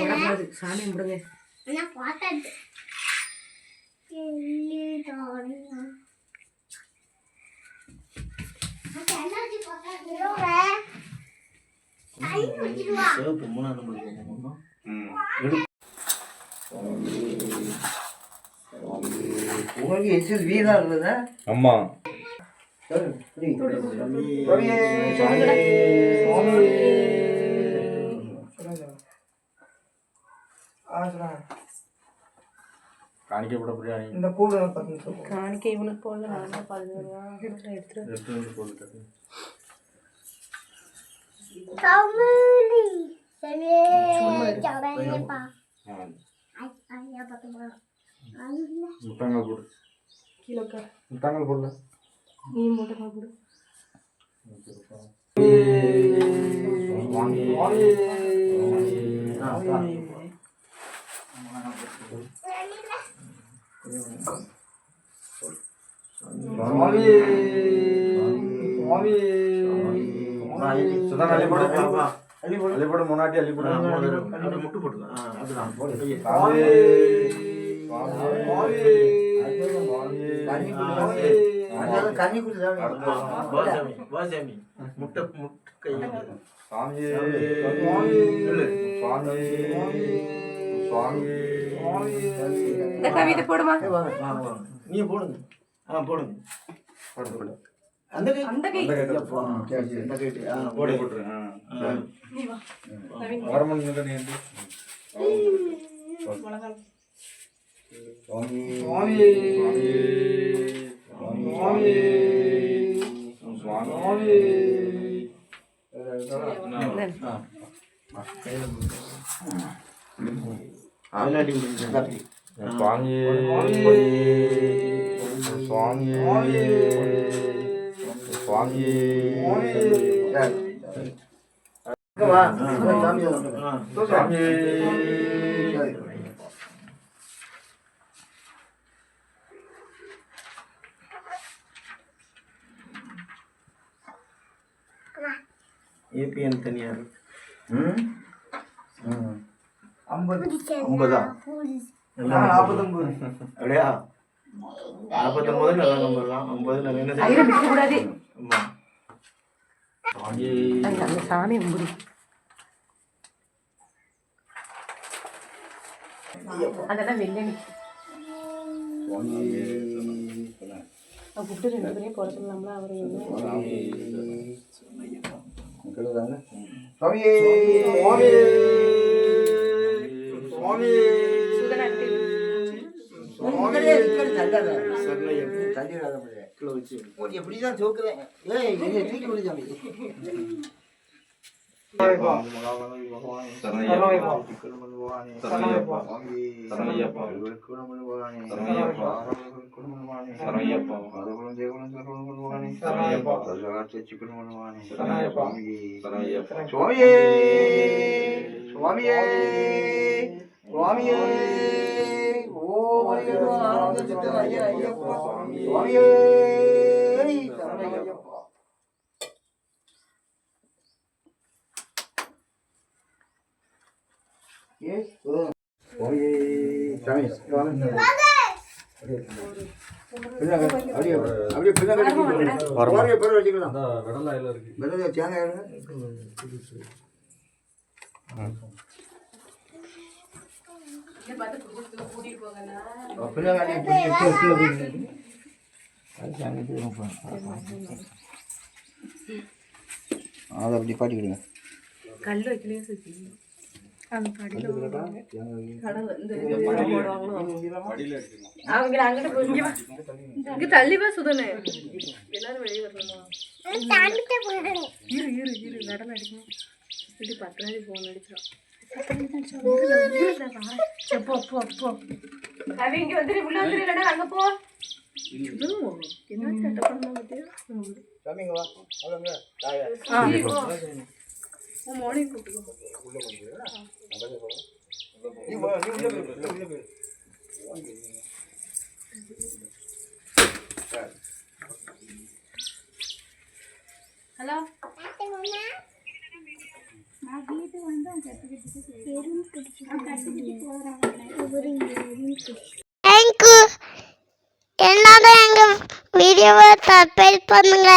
போடக்கூடாது. சாமி கும்பிடுங்க நான் பார்த்தாச்சு சிவப்பு மூணாம் நம்பருக்கு போகணுமா உங்களுக்கு எச்சில் வீணா இருந்ததா? ஆமா காணிக்கப்பட பிரியாணி இந்த கூட பத்து காணிக்கை இவனுக்கு போடல நான் தான் பதினோரு எடுத்துட்டு எடுத்து வந்து போட்டுட்டு பார்த்து முட்டங்கள் போடு. உட்கார். முட்டங்கள் போடல. நீ அள்ளி போடு. போடு முன்னாடி அள்ளி போடு அப்படி முட்டு போட்டுக்கலாம் ஆ, அப்படிதான் போடு சாமி. கண்ணி குடிச்சாமி அடுத்து. வாசாமி முட்டை முட்டை கை. சுவாமி சுவாமி இந்த கவிதை போடுமா நீங்க போடுங்க ஆ போடுங்க. போடு போடு. அந்த கை அந்த கை கை ஆ போடு போடு. ஆ. நீ வா. வரமன் நின்று நீ வந்து. சுவாமி. சுவாமி. சுவாமி இங்க வா. சாமி வந்துடும். ஆ. சுவாமி ஏபிஎன் தனியார் ஐம்பது ஐம்பதா. நாற்பத்தொம்பது. அப்படியா? நாற்பத்தொம்பது நல்ல நம்பர் தான் ஐம்பது நம்ம என்ன செய்யணும் விட்டு கூடாது ஆமா. சுவாமி அந்த அந்த சாமி கும்பிடு. அதெல்லாம் வெள்ளனி கூப்பிட்டு ரெண்டு பேரையும் போட சொல்லலாம்ல அவர் சுவாமி சுவாமி கிலோ வச்சு எப்படிதான் தூக்குறேன் ஏய் இதை தூக்கி விடு சாமி சுவாமியே சுவாமியே சுவாமியே ஓ ஆனந்த சித்த ஐயா ஐயப்பா சுவாமியே சரணம் ஐயப்பா அது அப்படி பாட்டிக்கிடுங்க கல் வைக்கலையே சுத்தி. அந்த படியில் அவங்க அங்கிட்ட போய் இங்க வா. இங்க தள்ளி வா சுதனே. எல்லாரும் வெளியே வரணுமா? இரு இரு இரு நடனம் அடிக்கணும். இது பத்து நாளைக்கு போன் அடிச்சிடும் அப்போ அப்போ அப்போ அவன் இங்க வந்துரு உள்ள வந்துரு இல்லைன்னா அங்க போ என்ன சட்டை பண்ண பார்த்தியா சாமிங்க வா ஆ நீ வா, நீ உள்ள உள்ள ஹலோ தேங்க்யூ எல்லாரும் எங்கள் வீடியோவை சப்ஸ்கிரைப் பண்ணுங்க